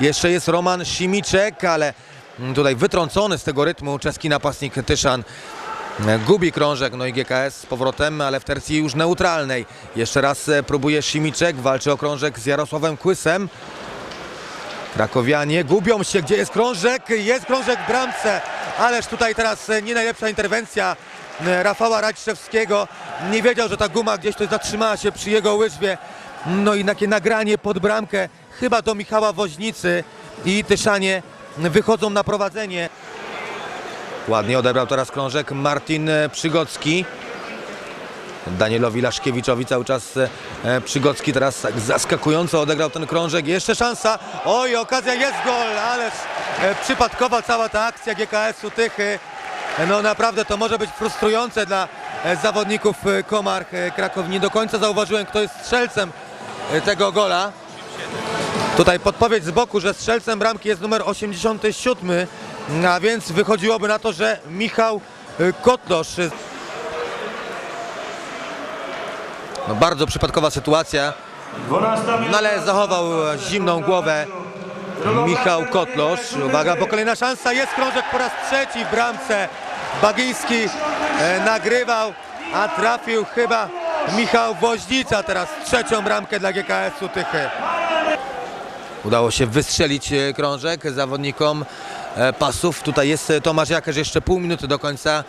Jeszcze jest Roman Simiczek, ale tutaj wytrącony z tego rytmu czeski napastnik Tyszan. Gubi krążek, no i GKS z powrotem, ale w tercji już neutralnej. Jeszcze raz e, próbuje Simiczek, walczy o krążek z Jarosławem Kłysem. Krakowianie gubią się, gdzie jest krążek, jest krążek w bramce, ależ tutaj teraz e, nie najlepsza interwencja e, Rafała Radziszewskiego. Nie wiedział, że ta guma gdzieś tu zatrzymała się przy jego łyżwie. No i takie nagranie pod bramkę, chyba do Michała Woźnicy i Tyszanie wychodzą na prowadzenie. Ładnie odebrał teraz krążek Martin Przygocki. Danielowi Laszkiewiczowi cały czas e, Przygocki teraz tak zaskakująco odegrał ten krążek. Jeszcze szansa. Oj, okazja jest gol, ależ e, przypadkowa cała ta akcja GKS-u Tychy. No naprawdę to może być frustrujące dla e, zawodników Komarch Kraków. Nie do końca zauważyłem, kto jest strzelcem tego gola. Tutaj podpowiedź z boku, że strzelcem bramki jest numer 87, a więc wychodziłoby na to, że Michał e, Kotlosz No bardzo przypadkowa sytuacja, no ale zachował zimną głowę Michał Kotlosz. Uwaga, bo kolejna szansa, jest krążek po raz trzeci w bramce. Bagiński e, nagrywał, a trafił chyba Michał Woźnica teraz trzecią bramkę dla GKS-u Tychy. Udało się wystrzelić e, krążek zawodnikom e, pasów. Tutaj jest e, Tomasz Jakerz, jeszcze pół minuty do końca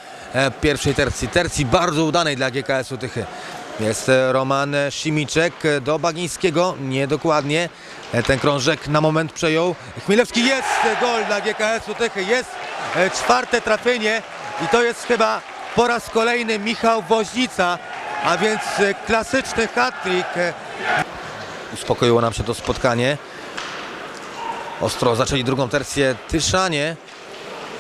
pierwszej tercji. Tercji bardzo udanej dla GKS-u Tychy. Jest Roman Simiczek do Bagińskiego, niedokładnie. Ten krążek na moment przejął. Chmielewski jest gol dla GKS-u Tychy. Jest czwarte trafienie i to jest chyba po raz kolejny Michał Woźnica, a więc klasyczny hat-trick. Uspokoiło nam się to spotkanie. Ostro zaczęli drugą tercję Tyszanie.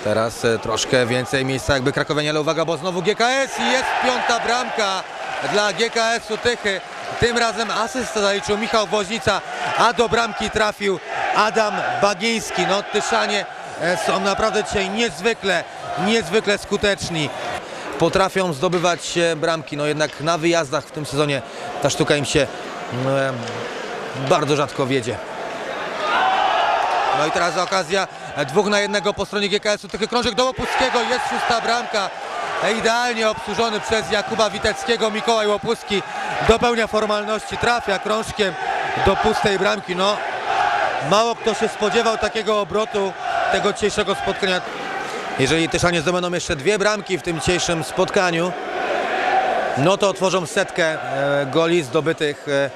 Teraz e, troszkę więcej miejsca jakby Krakowianie, ale uwaga, bo znowu GKS i jest piąta bramka dla GKS-u Tychy. Tym razem asystę zaliczył Michał Woźnica, a do bramki trafił Adam Bagiński. No Tyszanie e, są naprawdę dzisiaj niezwykle, niezwykle skuteczni. Potrafią zdobywać bramki, no jednak na wyjazdach w tym sezonie ta sztuka im się e, bardzo rzadko wiedzie. No i teraz okazja dwóch na jednego po stronie GKS-u. Tychy krążek do Łopuskiego, jest szósta bramka. Idealnie obsłużony przez Jakuba Witeckiego. Mikołaj Łopuski dopełnia formalności, trafia krążkiem do pustej bramki. No, mało kto się spodziewał takiego obrotu tego dzisiejszego spotkania. Jeżeli Tyszanie zdobędą jeszcze dwie bramki w tym dzisiejszym spotkaniu, no to otworzą setkę e, goli zdobytych e,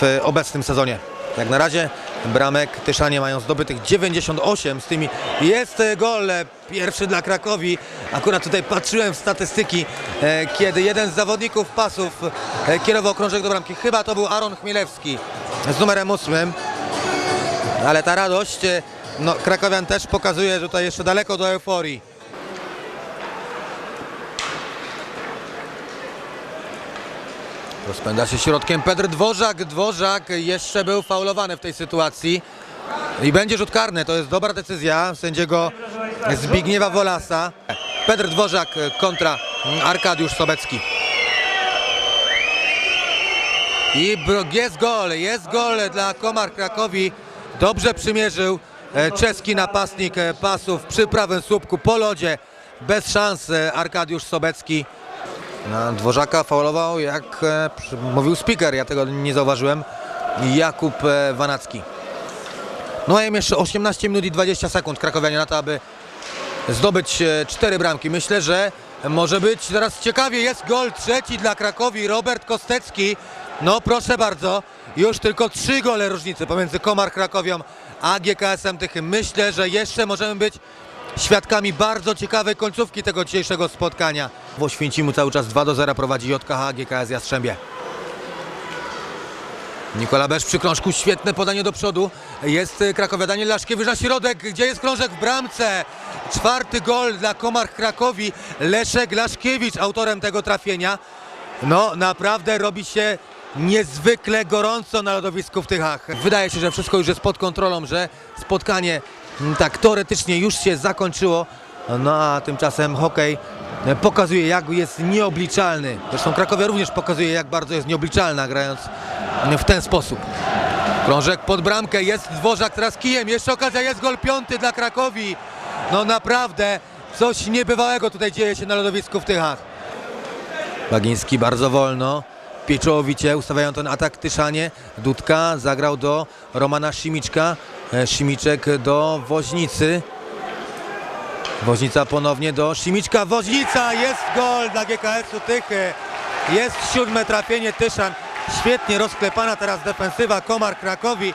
w obecnym sezonie. Jak na razie bramek Tyszanie mają zdobytych 98, z tymi jest e, gol pierwszy dla Krakowi. Akurat tutaj patrzyłem w statystyki, e, kiedy jeden z zawodników pasów e, kierował krążek do bramki. Chyba to był Aaron Chmielewski z numerem 8. Ale ta radość no, Krakowian też pokazuje, że tutaj jeszcze daleko do euforii. Rozpędza się środkiem Petr Dworzak. Dworzak jeszcze był faulowany w tej sytuacji. I będzie rzut karny. To jest dobra decyzja sędziego Zbigniewa Wolasa. Petr Dworzak kontra Arkadiusz Sobecki. I jest gol, jest gol dla Komar Krakowi. Dobrze przymierzył e, czeski napastnik e, pasów przy prawym słupku po lodzie. Bez szans e, Arkadiusz Sobecki. Dworzaka faulował, jak e, mówił speaker, ja tego nie zauważyłem, Jakub e, Wanacki. No a jeszcze 18 minut i 20 sekund Krakowianie na to, aby zdobyć e, cztery bramki. Myślę, że może być teraz ciekawie. Jest gol trzeci dla Krakowi, Robert Kostecki. No proszę bardzo, już tylko trzy gole różnicy pomiędzy Komar Krakowią a GKS-em Tychy. Myślę, że jeszcze możemy być świadkami bardzo ciekawej końcówki tego dzisiejszego spotkania. W Oświęcimu cały czas 2 do 0 prowadzi JKH GKS Jastrzębie. Nikola Bez przy krążku, świetne podanie do przodu. Jest y, Krakowia, Daniel Laszkiewicz na środek, gdzie jest krążek w bramce. Czwarty gol dla Komar Krakowi. Leszek Laszkiewicz autorem tego trafienia. No naprawdę robi się niezwykle gorąco na lodowisku w Tychach. Wydaje się, że wszystko już jest pod kontrolą, że spotkanie tak teoretycznie już się zakończyło. No a tymczasem hokej e, pokazuje jak jest nieobliczalny. Zresztą Krakowia również pokazuje jak bardzo jest nieobliczalna grając w ten sposób. Krążek pod bramkę, jest Dworzak teraz kijem, jeszcze okazja, jest gol piąty dla Krakowi. No naprawdę coś niebywałego tutaj dzieje się na lodowisku w Tychach. Bagiński bardzo wolno, pieczołowicie ustawiają ten atak Tyszanie. Dudka zagrał do Romana Simiczka, Simiczek do Woźnicy. Woźnica ponownie do Simiczka, Woźnica, jest gol dla GKS-u Tychy. Jest siódme trafienie Tyszan. Świetnie rozklepana teraz defensywa Komar Krakowi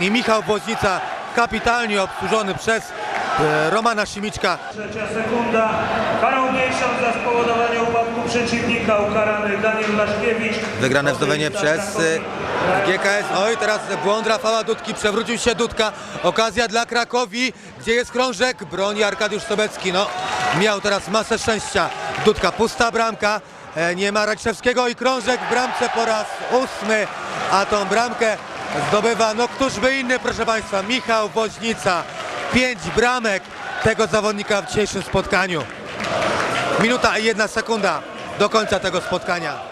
i Michał Woźnica kapitalnie obsłużony przez e, Romana Simiczka. Trzecia sekunda. Karą miesiąc za spowodowanie upadku przeciwnika ukarany Daniel Laszkiewicz. Wygrane wznowienie przez GKS. Oj, teraz błąd Rafała Dudki, przewrócił się Dudka. Okazja dla Krakowi, gdzie jest krążek, broni Arkadiusz Sobecki. No, miał teraz masę szczęścia. Dudka, pusta bramka, e, nie ma Raciszewskiego i krążek w bramce po raz ósmy, a tą bramkę zdobywa, no któż by inny, proszę Państwa, Michał Woźnica. Pięć bramek tego zawodnika w dzisiejszym spotkaniu. Minuta i jedna sekunda do końca tego spotkania.